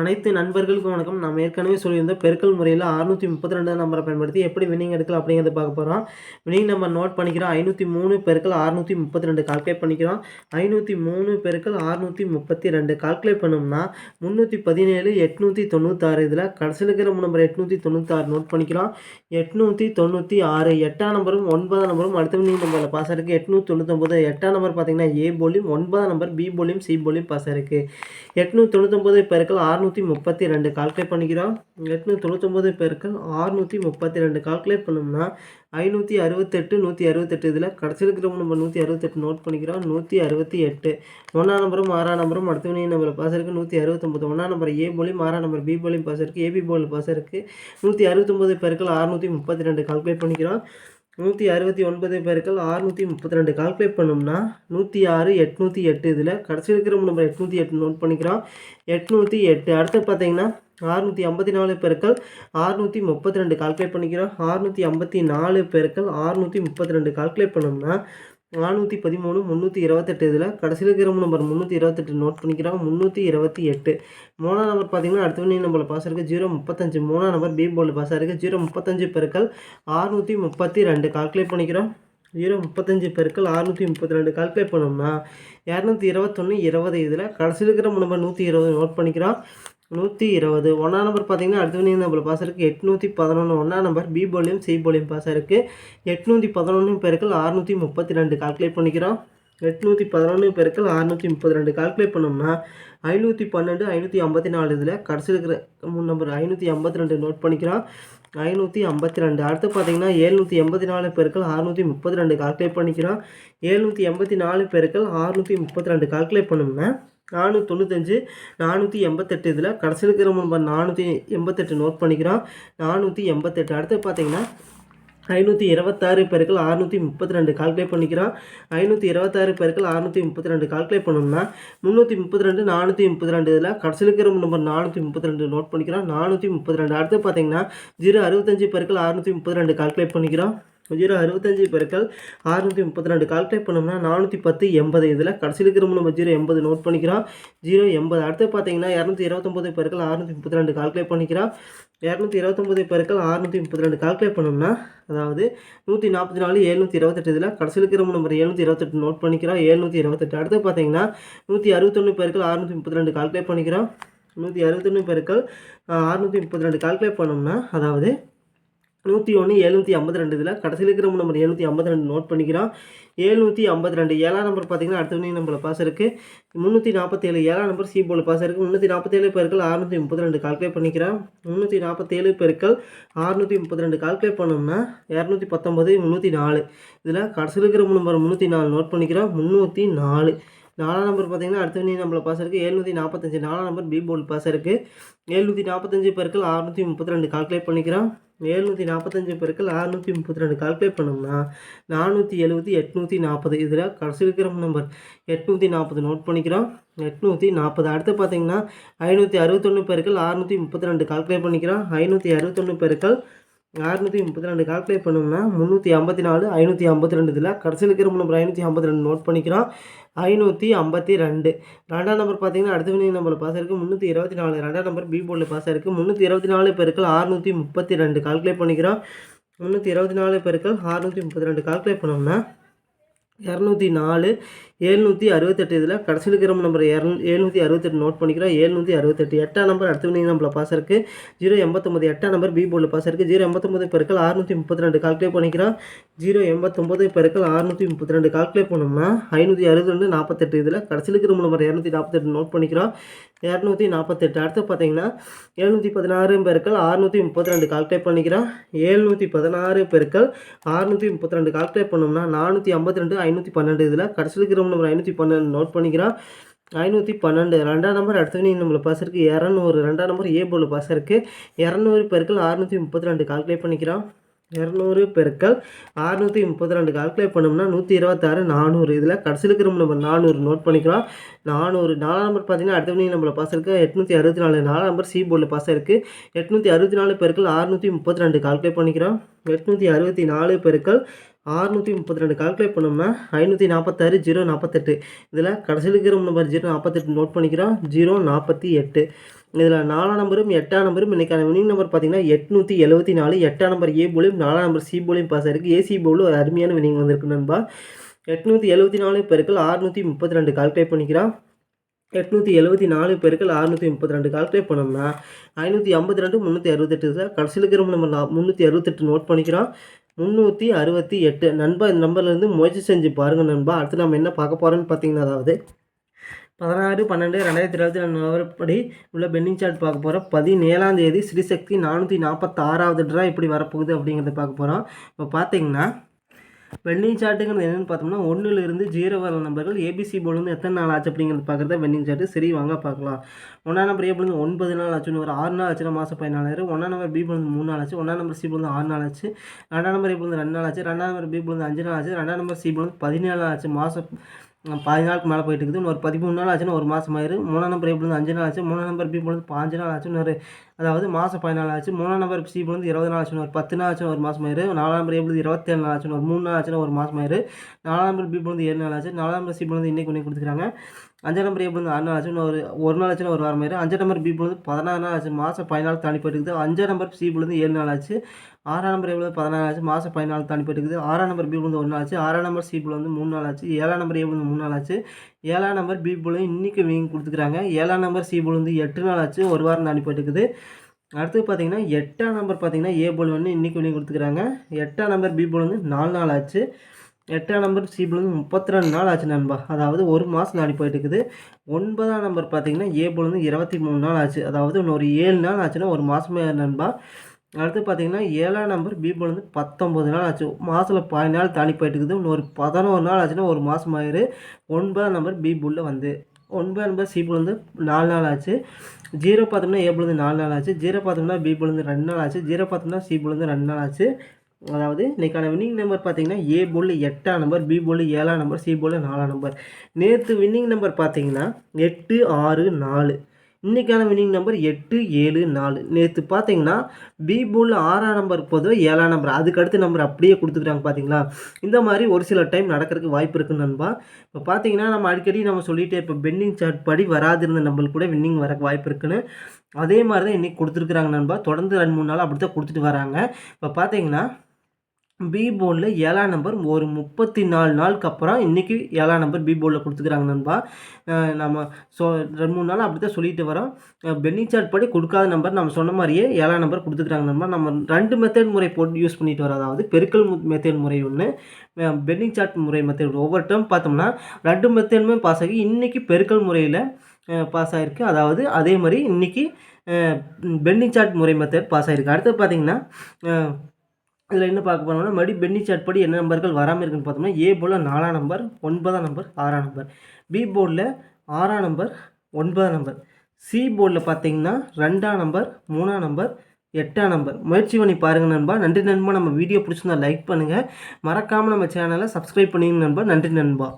அனைத்து நண்பர்களுக்கும் வணக்கம். நம்ம ஏற்கனவே சொல்லியிருந்தோம் பெருக்கல் முறையில் அறுநூற்றி முப்பத்தி ரெண்டு நம்பரை பயன்படுத்தி எப்படி வினிங் எடுக்கலாம் அப்படிங்கிறத பார்க்க போகிறோம் வினிங் நம்பர் நோட் பண்ணிக்கிறோம். ஐநூற்றி மூணு பெருக்கள் அறுநூற்றி முப்பத்தி ரெண்டு கால்குலேட் பண்ணிக்கிறோம். ஐநூற்றி மூணு பெருக்கள் அறுநூற்றி முப்பத்தி ரெண்டு கால்குலேட் பண்ணோம்னா முந்நூற்றி பதினேழு எட்நூற்றி தொண்ணூத்தாறு இதில் கடைசியில் இருக்கிற நம்பர் எட்நூற்றி தொண்ணூத்தாறு நோட் பண்ணிக்கிறோம். எட்நூற்றி தொண்ணூற்றி ஆறு எட்டாம் நம்பரும் ஒன்பதாம் நம்பரும் அடுத்த வினிங் நம்பரில் பாஸ் இருக்குது எட்நூற்றி தொண்ணூத்தொம்பது எட்டாம் நம்பர் பார்த்தீங்கன்னா ஏ போலியும் ஒன்பதாம் நம்பர் பி போலியும் சி போலியும் பாஸ் இருக்குது எட்நூற்றி தொண்ணூத்தொம்பது பெருக்கள் அறுநூற்றி முப்பத்தி ரெண்டு கால்குலேட் பண்ணிக்கிறோம். எட்நூற்றி தொண்ணூத்தொம்பது பேருக்கு ஆறுநூற்றி முப்பத்தி ரெண்டு கால்குலேட் பண்ணோம்னா ஐநூற்றி அறுபத்தெட்டு நூற்றி அறுபத்தெட்டு இதில் கடைசி இருக்கிற நம்ம நூற்றி அறுபத்தெட்டு நோட் பண்ணிக்கிறோம். நூற்றி அறுபத்தி எட்டு ஒன்றாம் நம்பரும் ஆறாம் நம்பரும் அடுத்த வினிய நம்பர் பாஸ் இருக்குது நூற்றி அறுபத்தொம்பது ஒன்றாம் நம்பர் ஏ போலியும் ஆறாம் நம்பர் பி போலியும் பாஸ் இருக்குது ஏபி போல் பாஸ் இருக்குது நூற்றி அறுபத்தொம்பது பேருக்கு அறுநூற்றி முப்பத்தி ரெண்டு கால்குலேட் பண்ணிக்கிறோம். நூற்றி அறுபத்தி ஒன்பது பேருக்கள் அறுநூற்றி முப்பத்தி ரெண்டு கால்குலேட் பண்ணோம்னா நூற்றி ஆறு எட்நூற்றி எட்டு இதில் கடைசி இருக்கிற நம்பர் எட்நூற்றி எட்டு நோட் பண்ணிக்கிறோம். எட்நூற்றி எட்டு. அடுத்து பார்த்தீங்கன்னா அறுநூற்றி ஐம்பத்தி நாலு பேருக்கள் அறுநூற்றி முப்பத்தி ரெண்டு கால்குலேட் பண்ணிக்கிறோம். அறுநூற்றி ஐம்பத்தி நாலு பேருக்கள் அறுநூற்றி முப்பத்தி ரெண்டு கால்குலேட் பண்ணோம்னா நானூற்றி பதிமூணு முந்நூற்றி இருபத்தெட்டு இதில் கடைசியில் இருக்கிற நம்பர் முந்நூற்றி இருபத்தெட்டு நோட் பண்ணிக்கிறோம் முந்நூற்றி இருபத்தி எட்டு. மூணாம் நம்பர் பார்த்தீங்கன்னா அடுத்த வினி நம்பரில் பாஸ் இருக்குது ஜீரோ முப்பத்தஞ்சு. மூணாம் நம்பர் பி போர்டில் பாஸ் இருக்குது ஜீரோ முப்பத்தஞ்சு பெருக்கள் ஆறுநூற்றி முப்பத்தி ரெண்டு. கால்குலேட் பண்ணிக்கிறோம். ஜீரோ முப்பத்தஞ்சு பெருக்கள் அறுநூற்றி முப்பத்தி ரெண்டு. கால்குலேட் பண்ணோம்னா இரநூத்தி இருபத்தொன்று இருபது இதில் கடைசியில் இருக்கிற நம்பர் நூற்றி இருபது நோட் பண்ணிக்கிறோம். நூற்றி இருபது. ஒன்றாம் நம்பர் பார்த்தீங்கன்னா அடுத்த வினியம் நம்பர் பாஸ் இருக்குது எட்நூற்றி பதினொன்று ஒன்றாம் நம்பர் பி போலியும் சி போலியும் பாஸ் இருக்குது எட்நூற்றி பதினொன்று பெருக்கள் அறுநூற்றி முப்பத்தி ரெண்டு கால்குலேட் பண்ணிக்கிறோம். எட்நூற்றி பதினொன்று பெருக்கள் அறுநூற்றி முப்பத்தி ரெண்டு கால்குலேட் பண்ணோம்னா ஐநூற்றி பன்னெண்டு ஐநூற்றி ஐம்பத்தி நாலு இதில் கடைசி இருக்கிற மூணு நம்பர் ஐநூற்றி ஐம்பத்தி ரெண்டு நோட் பண்ணிக்கிறோம். ஐநூற்றி ஐம்பத்தி ரெண்டு. அடுத்து பார்த்தீங்கன்னா ஏழ்நூற்றி எண்பத்தி நாலு பேருக்கள் அறுநூற்றி முப்பத்தி ரெண்டு கால்குலேட் பண்ணிக்கிறோம். ஏழ்நூற்றி எண்பத்தி நாலு பேருக்கள் அறுநூற்றி முப்பத்தி ரெண்டு கால்குலேட் பண்ணோம்னா நானூற்றி தொண்ணூத்தஞ்சு நானூற்றி எண்பத்தெட்டு இதில் கடைசியில் இருக்கிற நம்பர் நானூற்றி எண்பத்தெட்டு நோட் பண்ணிக்கிறோம். நானூற்றி எண்பத்தெட்டு அடுத்து பார்த்தீங்கன்னா ஐநூற்றி இருபத்தாறு பேருக்கள் அறுநூற்றி முப்பத்தி ரெண்டு கால்குலேட் பண்ணிக்கிறோம். ஐநூற்றி இருபத்தாறு பெருக்கள் அறுநூற்றி முப்பத்தி ரெண்டு கால்குலேட் பண்ணோம்னா முந்நூற்றி முப்பத்தி ரெண்டு நானூற்றி முப்பத்தி ரெண்டு இதில் கடைசியில் இருக்கிற நம்பர் நானூற்றி முப்பத்தி ரெண்டு நோட் பண்ணிக்கிறோம். நானூற்றி முப்பத்தி ரெண்டு அடுத்து பார்த்தீங்கன்னா ஜீரோ அறுபத்தஞ்சு பெருக்கள் அறுநூற்றி முப்பத்தி ரெண்டு கால்குலேட் பண்ணிக்கிறோம். ஜீரோ அறுபத்தஞ்சு பெருக்கள் அறுநூற்றி முப்பத்தி ரெண்டு கால்குலேட் பண்ணோம்னா நானூற்றி பத்து எண்பது. இதில் கடைசியில் இருக்கிற நம்ம ஜீரோ எண்பது நோட் பண்ணிக்கிறோம். ஜீரோ எண்பது. அடுத்து பார்த்தீங்கன்னா இரநூத்தி இருபத்தொம்போது பெருக்கள் அறுநூற்றி முப்பத்தி ரெண்டு கால்குலேட் பண்ணிக்கிறோம். இரநூத்தி இருபத்தொம்போது பெருக்கள் அறுநூற்றி முப்பத்தி ரெண்டு கால்குலேட் பண்ணோம்னா அதாவது நூற்றி நாற்பத்தி நாலு எழுநூற்றி இருபத்தெட்டு. இதில் கடைசியில் இருக்கிற நம்பர் எழுநூற்றி இருபத்தெட்டு நோட் பண்ணிக்கிறோம். எழுநூற்றி இருபத்தெட்டு. அடுத்து பார்த்தீங்கன்னா நூற்றி அறுபத்தொன்று பெருக்கள் அறுநூற்றி முப்பத்தி ரெண்டு கால்குலேட் பண்ணிக்கிறோம். நூற்றி அறுபத்தொன்று பெருக்கள் அறுநூற்றி முப்பத்தி ரெண்டு கால்குலேட் பண்ணோம்னா அதாவது நூற்றி ஒன்று எழுநூற்றி ஐம்பத்தி ரெண்டு இதில் கடைசியில் இருக்கிற நம்பர் எழுநூற்றி ஐம்பத்தி ரெண்டு நோட் பண்ணிக்கிறோம். எழுநூற்றி ஐம்பத்தி ரெண்டு ஏழாம் நம்பர் பார்த்தீங்கன்னா அடுத்த வினை நம்பரில் பாஸ் இருக்குது முந்நூற்றி நாற்பத்தேழு ஏழாம் நம்பர் சி போல் பாஸ் இருக்குது முந்நூற்றி நாற்பத்தேழு பெருக்கள் அறுநூற்றி முப்பத்தி ரெண்டு கால்குலேட் பண்ணிக்கிறேன் முந்நூற்றி நாற்பத்தேழு பெருக்கள் அறுநூற்றி முப்பத்தி ரெண்டு கால்குலேட் பண்ணோம்னா இரநூத்தி பத்தொம்பது முந்நூற்றி நாலு. இதில் கடைசியில் இருக்கிற நம்பர் முந்நூற்றி நாலு நோட் பண்ணிக்கிறோம். முந்நூற்றி நாலு. நாலாம் நம்பர் பார்த்தீங்கன்னா அடுத்த வினை நம்பரில் பாஸ் இருக்குது எழுநூற்றி நாற்பத்தஞ்சு நாலாம் நம்பர் பி போல் பாஸ் இருக்குது எழுநூற்றி நாற்பத்தஞ்சு பெருக்கள் அறுநூற்றி முப்பத்தி ரெண்டு கால்குலேட் பண்ணிக்கிறோம். ஏழ்நூற்றி நாற்பத்தஞ்சு பெருக்கள் ஆறுநூற்றி முப்பத்தி ரெண்டு கால்குலேட் பண்ணோம்னா நானூற்றி எழுபத்தி எட்நூற்றி நாற்பது இதில் கடைசி இருக்கிற நம்பர் எட்நூற்றி நாற்பது நோட் பண்ணிக்கிறோம். எட்நூற்றி நாற்பது அடுத்து பார்த்தீங்கன்னா ஐநூற்றி அறுபத்தொன்று பெருக்கள் ஆறுநூற்றி முப்பத்தி ரெண்டு கால்குலேட் பண்ணிக்கிறோம். ஐநூற்றி அறுபத்தொன்று பெருக்கள் அறுநூற்றி முப்பத்தி ரெண்டு கால்குலேட் பண்ணோம்னா முந்நூற்றி ஐம்பத்தி நாலு ஐநூற்றி ஐம்பத்தி ரெண்டு இதில் கடைசியில் இருக்கிற நம்பர் ஐநூற்றி ஐம்பத்தி ரெண்டு நோட் பண்ணிக்கிறோம். ஐநூற்றி ஐம்பத்தி ரெண்டு. ரெண்டாம் நம்பர் பார்த்தீங்கன்னா அடுத்த வினை நம்பரில் பாஸ் இருக்குது முந்நூற்றி இருபத்தி நாலு. ரெண்டாம் நம்பர் பி போர்டில் பாஸ் இருக்குது முந்நூற்றி இருபத்தி நாலு பெருக்கள் அறுநூற்றி முப்பத்தி ரெண்டு. கால்குலேட் பண்ணிக்கிறோம். முந்நூற்றி இருபத்தி நாலு பெருக்கள் அறுநூற்றி முப்பத்தி ரெண்டு. கால்குலேட் பண்ணோம்னா இரநூத்தி நாலு எழுநூற்றி அறுபத்தெட்டு இதில் கடைசியில் இருக்கிற நம்பர் இரநூ எழுநூற்றி அறுபத்தெட்டு நோட் பண்ணிக்கிறோம். எழுநூற்றி அறுபத்தெட்டு எட்டாம் நம்பர் அடுத்த வினை நம்பரில் பாஸ் இருக்குது ஜீரோ எண்பத்தொம்பது எட்டாம் நம்பர் பி போர்டில் பாஸ் இருக்குது ஜீரோ எண்பத்தொம்பது பெருக்கள் அறுநூற்றி முப்பத்தி ரெண்டு. கால்குலேட் பண்ணிக்கிறோம். ஜீரோ எண்பத்தொம்பது பெருக்கள் அறுநூற்றி முப்பத்தி ரெண்டு கால்குலேட் பண்ணோம்னா ஐநூற்றி அறுபது ரெண்டு நாற்பத்தெட்டு இதில் கடைசியில் இருக்கிற நம்பர் இரநூத்தி நாற்பத்தெட்டு நோட் பண்ணிக்கிறோம். இரநூத்தி நாற்பத்தெட்டு அடுத்து பார்த்தீங்கன்னா எழுநூற்றி பதினாறு பெருக்கள் அறுநூற்றி முப்பத்தி ரெண்டு கால்குலேட் பண்ணிக்கிறோம். எழுநூற்றி பதினாறு பெருக்கள் அறுநூற்றி முப்பத்தி ரெண்டு கால்குலேட் பண்ணோம்னா நானூற்றி ஐம்பத்தி ரெண்டு ஐநூற்றி பன்னெண்டு இதில் கடைசியில் இருக்கிற நம்பர் ஐநூற்றி பன்னெண்டு நோட் பண்ணிக்கிறோம். ஐநூற்றி பன்னெண்டு. ரெண்டாம் நம்பர் அடுத்தவனே நம்மளை பாஸ் இருக்குது இரநூறு. ரெண்டாம் நம்பர் ஏ போல் பாஸ் இருக்குது இரநூறு பெருக்கள் அறுநூற்றி முப்பத்தி ரெண்டு கால்குலேட் பண்ணிக்கிறோம். இரநூறு பெருக்கள் அறுநூற்றி முப்பத்தி ரெண்டு கால்குலேட் பண்ணோம்னா நூற்றி இருபத்தாறு நானூறு. இதில் கடைசியில் இருக்கிற நம்பர் நானூறு நோட் பண்ணிக்கிறோம். நானூறு நாலாம் நம்பர் பார்த்தீங்கன்னா அடுத்த மணி நம்மளை பாஸ் இருக்குது எட்நூற்றி அறுபத்தி நாலு நாலாம் நம்பர் சி போர்டில் பாஸ் இருக்குது எட்நூற்றி அறுபத்தி நாலு பெருக்கள் அறுநூற்றி முப்பத்தி ரெண்டு கால்குலேட் பண்ணிக்கிறோம். எட்நூற்றி அறுபத்தி நாலு பெருக்கள் ஆறுநூற்றி முப்பத்தி ரெண்டு கால்குலேட் பண்ணோம்னா ஐநூற்றி நாற்பத்தாறு ஜீரோ நாற்பத்தெட்டு இதில் கடைசியில் இருக்கிற நம்பர் ஜீரோ நாற்பத்தெட்டு நோட் பண்ணிக்கிறோம். ஜீரோ நாற்பத்தி எட்டு. இதில் நாலாம் நம்பரும் எட்டாம் நம்பரும் இன்றைக்கான வினிங் நம்பர் பார்த்தீங்கன்னா எட்நூற்றி எழுபத்தி நாலு. எட்டாம் நம்பர் ஏ போலையும் நாலாம் நம்பர் சி போலையும் பாஸ் ஆயிருக்கு. ஏசி போலும் ஒரு அருமையான வினிங் வந்திருக்கு நண்பா. எட்நூற்றி எழுபத்தி நாலு பெருக்கள் ஆறுநூற்றி முப்பத்தி ரெண்டு கால்குலேட் பண்ணிக்கிறான். எட்நூற்றி எழுபத்தி நாலு பேருக்கள் அறுநூற்றி முப்பத்தி ரெண்டு கால்குலேட் பண்ணோம்னா ஐநூற்றி ஐம்பத்தி ரெண்டு முந்நூற்றி அறுபத்தெட்டு கடைசியில் இருக்கிற நம்ம முந்நூற்றி அறுபத்தெட்டு நோட் பண்ணிக்கிறோம் முந்நூற்றி அறுபத்தி எட்டு. நண்பா இந்த நம்பர்லேருந்து முயற்சி செஞ்சு பாருங்கள் நண்பா. அடுத்து நம்ம என்ன பார்க்க போகிறோன்னு பார்த்தீங்கன்னா அதாவது பதினாறு பன்னெண்டு ரெண்டாயிரத்தி இருபத்தி ரெண்டு நிலவரப்படி உள்ள பென்னிங் சார்ட் பார்க்க போகிறோம் பதினேழாம் தேதி ஸ்ரீசக்தி நானூற்றி நாற்பத்தாறாவது ட்ரா எப்படி வரப்போகுது அப்படிங்கிறத பார்க்க போகிறோம் இப்போ பார்த்தீங்கன்னா வெண்டிங் சார்ட்டுங்கிறது என்னென்னு பார்த்தோம்னா ஒன்றுலேருந்து ஜீரோ வர நம்பர்கள் ஏபிசி போர்டுலேருந்து எத்தனை நாள் ஆச்சு அப்படிங்கிறது பார்க்குறது வெண்டிங் சார்ட்டு. சரி வாங்க பார்க்கலாம். ஒன்றாம் நம்பர் ஏ போலேருந்து ஒன்பது நாள் ஆச்சுன்னு ஒரு ஆறு நாள் ஆச்சுன்னா மாதம் பதினாலாயிரம் ஒன்றாம் நம்பர் பி போலேருந்து மூணு நாள் ஆச்சு ஒன்றாம் நம்பர் சி போலேருந்து ஆறு நாள் ஆச்சு ரெண்டாம் நம்பர் ஏ போலேருந்து ரெண்டு நாள் ஆச்சு ரெண்டாம் நம்பர் பி போலேருந்து அஞ்சு நாள் ஆச்சு ரெண்டாம் நம்பர் சி போலேருந்து பதினேழு நாள் ஆச்சு மாதம் பாதி நாளுக்கு மேலே போயிட்டு இருக்குது. ஒரு பதிமூணு நாள் ஆச்சுன்னா ஒரு மாதம் ஆயிரு. மூணாம் நம்பர் ஏ அஞ்சு நாள் ஆச்சு? மூணாம் நம்பர் பி போலேருந்து பாஞ்சு நாள் ஆச்சுன்னு ஒரு அதாவது மாதம் பதினாலு ஆச்சு. மூணாம் நம்பர் சி போலேருந்து இருபது நாள் ஆச்சுன்னு ஒரு பத்து நாள் ஆச்சுன்னு ஒரு மாதம் ஆயிரு. நாலாம் நம்பர் ஏ இருபத்தேழு நாள் ஆச்சுன்னு ஒரு மூணு நாள் ஆச்சுன்னா ஒரு மாதம் ஆயிரு. நாலாம் நம்பர் பி போலேருந்து ஏழு நாள் ஆச்சு. நாலாம் நம்பர் சி போலேருந்து இன்னைக்கு ஒன்று கொடுத்துருக்காங்க. அஞ்சாம் நம்பர் ஏ வந்து ஆறு நாள் ஆச்சுன்னு ஒரு ஒரு நாள் ஆச்சுன்னா ஒரு வாரம் ஆயிரும். அஞ்சாம் நம்பர் பி வந்து பதினாறு நாள் ஆச்சு. மாதம் பதினாலு தாண்டி போயிட்டு இருக்குது அஞ்சாம் நம்பர் சி வந்து ஏழு நாள் ஆச்சு. ஆறாம் நம்பர் எவ்வளோ பதினாறு ஆச்சு. மாதம் பதினாலு தாண்டி போயிட்டு இருக்குது ஆறாம் நம்பர் பி வந்து ஒரு நாள் ஆச்சு. ஆறாம் நம்பர் சி வந்து மூணு நாள் ஆச்சு. ஏழாம் நம்பர் ஏ வந்து மூணு நாள் ஆச்சு. ஏழாம் நம்பர் பி போல் இன்றைக்கி வீங்க கொடுத்துருக்காங்க ஏழாம் நம்பர் சி வந்து எட்டு நாள் ஆச்சு. ஒரு வாரம் தாண்டி போயிட்டு அடுத்து பார்த்தீங்கன்னா எட்டாம் நம்பர் பார்த்தீங்கன்னா ஏ போல் வந்து இன்றைக்கி வெளியே கொடுத்துருக்காங்க எட்டாம் நம்பர் பி போல் வந்து நாலு நாள் ஆச்சு. எட்டாம் நம்பர் சி முப்பத்தி ரெண்டு நாள் ஆச்சு நண்பா. அதாவது ஒரு மாதம் தாண்டி போயிட்டு இருக்குது ஒன்பதாம் நம்பர் பார்த்தீங்கன்னா ஏ இருபத்தி மூணு நாள் ஆச்சு. அதாவது இன்னொரு ஒரு ஏழு நாள் ஆச்சுன்னா ஒரு மாதமே நண்பா. அடுத்து பார்த்தீங்கன்னா ஏழாம் நம்பர் பி பத்தொம்பது நாள் ஆச்சு. மாதத்தில் பாதி நாள் தாண்டி போயிட்டு இருக்குது இன்னொரு பதினோரு நாள் ஆச்சுன்னா ஒரு மாதம் ஆயிரு. ஒன்பதாம் நம்பர் பி வந்து ஒன்பதாம் நம்பர் சி நாலு நாள் ஆச்சு. ஜீரோ பார்த்தோம்னா ஏ நாலு நாள் ஆச்சு. ஜீரோ பார்த்தோம்னா பி ரெண்டு நாள் ஆச்சு. ஜீரோ பார்த்தோம்னா சி ரெண்டு நாள் ஆச்சு. அதாவது இன்றைக்கான வின்னிங் நம்பர் பார்த்தீங்கன்னா ஏ போல் எட்டாம் நம்பர் பி போல் ஏழாம் நம்பர் சி போல் நாலாம் நம்பர் நேற்று வின்னிங் நம்பர் பார்த்தீங்கன்னா எட்டு ஆறு நாலு. இன்றைக்கான வின்னிங் நம்பர் எட்டு ஏழு நாலு. நேற்று பார்த்தீங்கன்னா பி போல் ஆறாம் நம்பர் பொதுவாக ஏழாம் நம்பர் அதுக்கு அடுத்த நம்பர் அப்படியே கொடுத்துக்கிறாங்க பார்த்தீங்களா? இந்த மாதிரி ஒரு சில டைம் நடக்கிறதுக்கு வாய்ப்பு இருக்குது நண்பா. இப்போ பார்த்தீங்கன்னா நம்ம அடிக்கடி நம்ம சொல்லிட்டு இப்போ பெண்டிங் சார்ட் படி வராதிருந்த நம்பர் கூட வின்னிங் வர வாய்ப்பு இருக்குன்னு அதே மாதிரி தான் இன்றைக்கி கொடுத்துருக்குறாங்க நண்பா. தொடர்ந்து ரெண்டு மூணு நாள் அப்படி தான் கொடுத்துட்டு வராங்க. இப்போ பார்த்தீங்கன்னா பி போர்டில் ஏழாம் நம்பர் ஒரு முப்பத்தி நாலு நாளுக்கு அப்புறம் இன்றைக்கி ஏழாம் நம்பர் பி போனில் கொடுத்துக்கிறாங்க நண்பா. நம்ம சோ ரெண்டு மூணு நாள் அப்படி தான் சொல்லிட்டு வரோம். பென்னி சார்ட் படி கொடுக்காத நம்பர் நம்ம சொன்ன மாதிரியே ஏழாம் நம்பர் கொடுத்துக்கிறாங்க நண்பா. நம்ம ரெண்டு மெத்தட் முறை போட்டு யூஸ் பண்ணிட்டு வரோம். அதாவது பெருக்கல் மெத்தட் முறை ஒன்று பென்னிங் சார்ட் முறை மெத்தட் ஒவ்வொரு டைம் பார்த்தோம்னா ரெண்டு மெத்தடுமே பாஸ் ஆகி இன்றைக்கி பெருக்கல் முறையில் பாஸ் ஆகிருக்கு அதாவது அதே மாதிரி இன்றைக்கி பென்னிங் சார்ட் முறை மெத்தட் பாஸ் ஆகிருக்கு அடுத்து பார்த்தீங்கன்னா இதில் என்ன பார்க்க போனோம்னா மறுபடியும் பென்னி சார்ட் படி என்ன நம்பர்கள் வராமல் இருக்குன்னு பார்த்தோம்னா ஏ போர்டில் நாலாம் நம்பர் ஒன்பதாம் நம்பர் ஆறாம் நம்பர். பி போர்டில் ஆறாம் நம்பர் ஒன்பதாம் நம்பர். சி போர்டில் பார்த்தீங்கன்னா ரெண்டாம் நம்பர் மூணாம் நம்பர் எட்டாம் நம்பர். முயற்சி பண்ணி பாருங்கள் நண்பா. நன்றி நண்பா. நம்ம வீடியோ பிடிச்சிருந்தா லைக் பண்ணுங்கள் மறக்காமல் நம்ம சேனலை சப்ஸ்கிரைப் பண்ணிங்க நண்பா. நன்றி நண்பா.